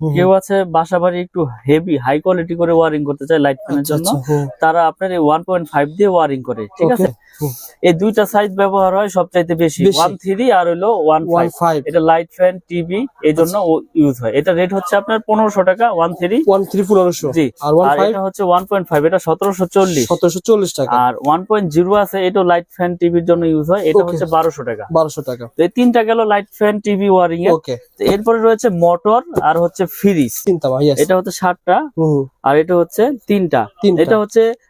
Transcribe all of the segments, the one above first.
হুম। কেউ আছে বাসা বাড়ি একটু হেভি হাই কোয়ালিটি করে ওয়ারিং করতে চায় লাইট ফ্যানের আচ্ছা জন্য আচ্ছা তারা আপনার এই ওয়ান পয়েন্ট ফাইভ দিয়ে ওয়ারিং করে ঠিক আছে? এই দুইটা সাইজ ব্যবহার হয় সবচাইতে বেশি। ওয়ান থ্রি আর হলো ওয়ান ফাইভ এটা লাইট ফ্যান টিভি এই জন্য ইউজ হয়। এটা রেট হচ্ছে আপনার পনেরোশো টাকা ওয়ান থ্রি ওয়ান থ্রি পনেরোশো। জি আর এটা হচ্ছে ওয়ান পয়েন্ট ফাইভ এটা সতেরোশো চল্লিশ। সতেরোশো চল্লিশ টাকা। আর ওয়ান পয়েন্ট জিরো আছে এটা লাইট ফ্যান টিভির জন্য ইউজ হয় এটা হচ্ছে বারোশো টাকা। বারোশো টাকা। এই তিনটা গেল লাইট ফ্যান টিভি ওয়ারিং এর এরপরে রয়েছে মোটর আর হচ্ছে ফ্রিজ। এটা হচ্ছে সাতটা আর এটা হচ্ছে তিনটা। এটা হচ্ছে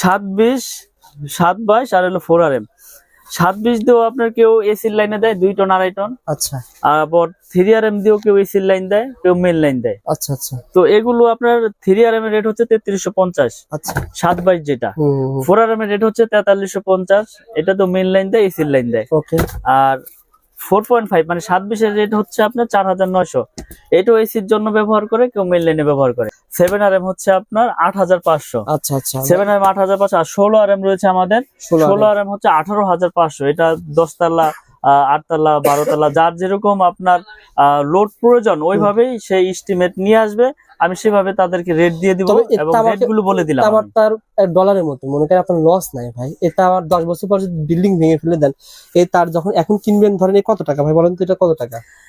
সাত বিশ সাত বাইশ আর হলো ফোর আর এম সাত বিশ দিয়েও আপনার কেউ এসির লাইনে দেয় দুই টন আড়াই টন আচ্ছা। আবার থ্রি আর এম দিয়েও কেউ এসির লাইন দেয় কেউ মেন লাইন দেয়। আচ্ছা আচ্ছা। তো এগুলো আপনার থ্রি আর এম এর রেট হচ্ছে তেত্রিশশো পঞ্চাশ। আচ্ছা। সাত বাইশ যেটা। ফোর আর এম এর রেট হচ্ছে তেতাল্লিশশো পঞ্চাশ। এটা তো মেন লাইন দেয় এসির লাইন দেয়। ওকে আর ফোর পয়েন্ট ফাইভ মানে সাত বিশের রেট হচ্ছে আপনার চার হাজার নয়শো। এটাও এসির জন্য ব্যবহার করে কেউ মেন লাইনে ব্যবহার করে। সেভেন আর এম হচ্ছে আপনার আট হাজার পাঁচশো। আচ্ছা আচ্ছা। সেভেন আর এম আট হাজার পাঁচশো আর ষোলো আর এম রয়েছে আমাদের। ষোলো আর এম হচ্ছে আঠারো হাজার পাঁচশো। এটা দশতলা আটতলা বারোতলা যার যেরকম আপনার লোড প্রয়োজন ওইভাবেই সেই ইস্টিমেট নিয়ে আসবে। আমি সেভাবে তাদেরকে রেট দিয়ে দিব এবং রেটগুলো রেটগুলো বলে দিলাম আমার তার ডলারের মতো মনে করেন আপনার লস নাই ভাই। এটা আমার দশ বছর পর যদি বিল্ডিং ভেঙে ফেলে দেন এই তার যখন এখন কিনবেন ধরেন এই কত টাকা ভাই বলেন তো এটা কত টাকা?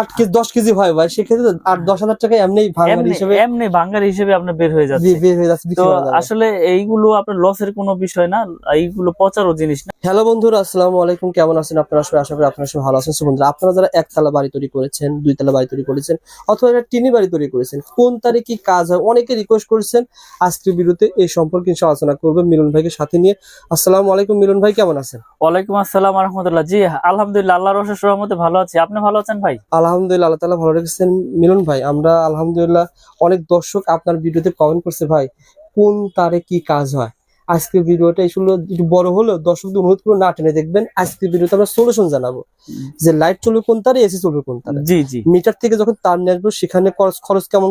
আট কেজি দশ কেজি হয় ভাই সেক্ষেত্রে আট দশ হাজার টাকা এমনি ভাঙার হিসেবে এমনি ভাঙ্গার হিসেবে আপনার বের হয়ে যাচ্ছে। বের হয়ে যাচ্ছে তো আসলে এইগুলো আপনার লসের কোনো বিষয় না এইগুলো পচারও জিনিস না। হ্যালো বন্ধুরা আসসালামু আলাইকুম কেমন আছেন আপনারা? সবাই আশা করি আপনারা সবাই ভালো আছেন। বন্ধুরা আপনারা যারা একতলা বাড়ি তৈরি করেছেন দুইতলা বাড়ি তৈরি করেছেন অথবা একটা টিনি বাড়ি তৈরি করেছেন কোন তারিখে কাজ হয় অনেকে রিকোয়েস্ট করেছেন। আজকের ভিডিওতে এই সম্পর্কে আলোচনা করবে মিলন ভাইকে সাথে নিয়ে। আসসালামু আলাইকুম মিলন ভাই কেমন আছেন? ওয়ালাইকুম আসসালাম রহমতুল্লাহ। জি আলহামদুলিল্লাহ আল্লাহর রহমতে ভালো আছি। আপনি ভালো আছেন ভাই? আলহামদুলিল্লাহ আল্লাহ তালা ভালো রেখেছেন। মিলন ভাই আমরা আলহামদুলিল্লাহ অনেক দর্শক আপনার ভিডিওতে কমেন্ট করছে ভাই কোন তারে কি কাজ হয়? আজকের ভিডিওটা এইগুলো একটু বড় হলেও দর্শকদের অনুরোধ করে না টেনে দেখবেন। আজকের ভিডিওতে আমরা সলিউশন জানাব যে লাইট চলবে কোন তারে এসি চলবে কোন তারে। জি জি। মিটার থেকে যখন তার নিয়ে আসব সেখানে খরচ খরচ কেমন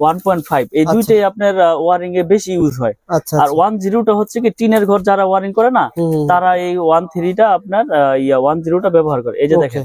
1.5 এই আচ্ছা। দুইটাই আপনার ওয়ারিং এ বেশি ইউজ হয়। আচ্ছা, আর আচ্ছা। 10 টা হচ্ছে কি টিনের ঘর যারা ওয়ারিং করে না তারা এই 13 টা আপনার ইয়া 10 টা ব্যবহার করে। এই যে দেখেন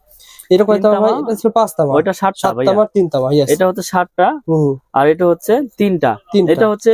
এটা কয় তামা ভাই? এটা ছিল পাঁচ তামা ওইটা সাতটা সাত তামার তিন তামা এটা হচ্ছে সাতটা আর এটা হচ্ছে তিনটা। তিনটা। এটা হচ্ছে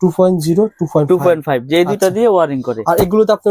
Two point zero two point two point five যে দুটো আচ্ছা। দিয়ে ওয়ারিং করে আর এগুলোতে আপনি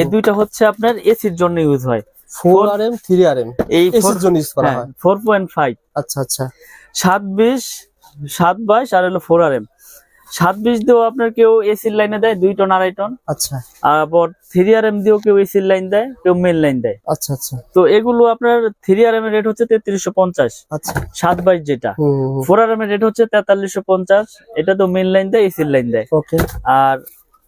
এই দুইটা হচ্ছে আপনার এসির জন্য ইউজ হয়। Four R M three R M এই এসির জন্য ইউজ করা হয় ফোর পয়েন্ট ফাইভ আচ্ছা আচ্ছা। সাত বিশ সাত বাইশ আর হলো ফোর আর এম সাত বিশ দিয়েও আপনার কেউ এসির লাইনে দেয় দুই টন আড়াই টন। আচ্ছা। আর আবার থ্রি আর এম দিয়েও কেউ এসির লাইন দেয় কেউ মেন লাইন দেয়। আচ্ছা আচ্ছা। তো এগুলো আপনার থ্রি আর এম এর রেট হচ্ছে তেত্রিশশো পঞ্চাশ। আচ্ছা। সাত বাইশ যেটা। হুম, হুম, হুম, ফোর আর এর রেট হচ্ছে তেতাল্লিশশো পঞ্চাশ। এটা তো মেন লাইন দেয় এসির লাইন দেয়। ওকে আর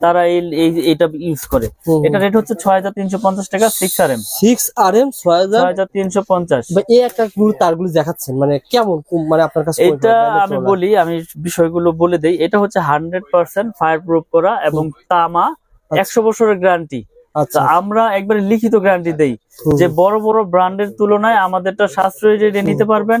তারা এই এটা ইউজ করে। এটা রেট হচ্ছে ছয় হাজার তিনশো পঞ্চাশ টাকা six R M six R M ছয় হাজার? তিনশো পঞ্চাশ। এই একটা গুলো তারগুলো দেখাচ্ছেন মানে কেমন মানে আপনার কাছে এটা আমি বলি আমি বিষয়গুলো বলে দেই। এটা হচ্ছে হান্ড্রেড পার্সেন্ট ফায়ার প্রুফ করা এবং তামা একশো বছরের গ্যারান্টি আচ্ছা। আমরা একবারে লিখিত গ্যারান্টি দেই যে বড় বড় ব্র্যান্ডের তুলনায় আমাদেরটা সাশ্রয়ী রেটে নিতে পারবেন।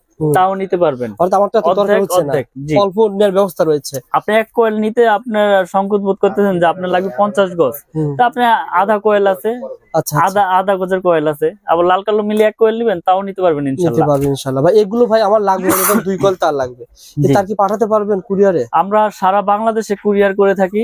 তাও নিতে পারবেন। অর্থাৎ আমারটা দরকার হচ্ছে না। অল্প নেওয়ার ব্যবস্থা রয়েছে। আপনি এক কোয়েল নিতে আপনার সংকোচ বোধ করতেছেন যে আপনার লাগবে পঞ্চাশ গজ। তা আপনি আধা কোয়েল আছে আচ্ছা আচ্ছা। আধা আধা গজের কোয়েল আছে। আবার লাল কালো মিলিয়ে এক কোয়েল নিবেন তাও নিতে পারবেন নিতে ইনশাল্লাহ। পারবেন ইনশাল্লাহ। ভাই এগুলো ভাই আমার লাগবে দুই কল তার লাগবে। তার কি পাঠাতে পারবেন কুরিয়ারে আমরা সারা বাংলাদেশে কুরিয়ার করে থাকি।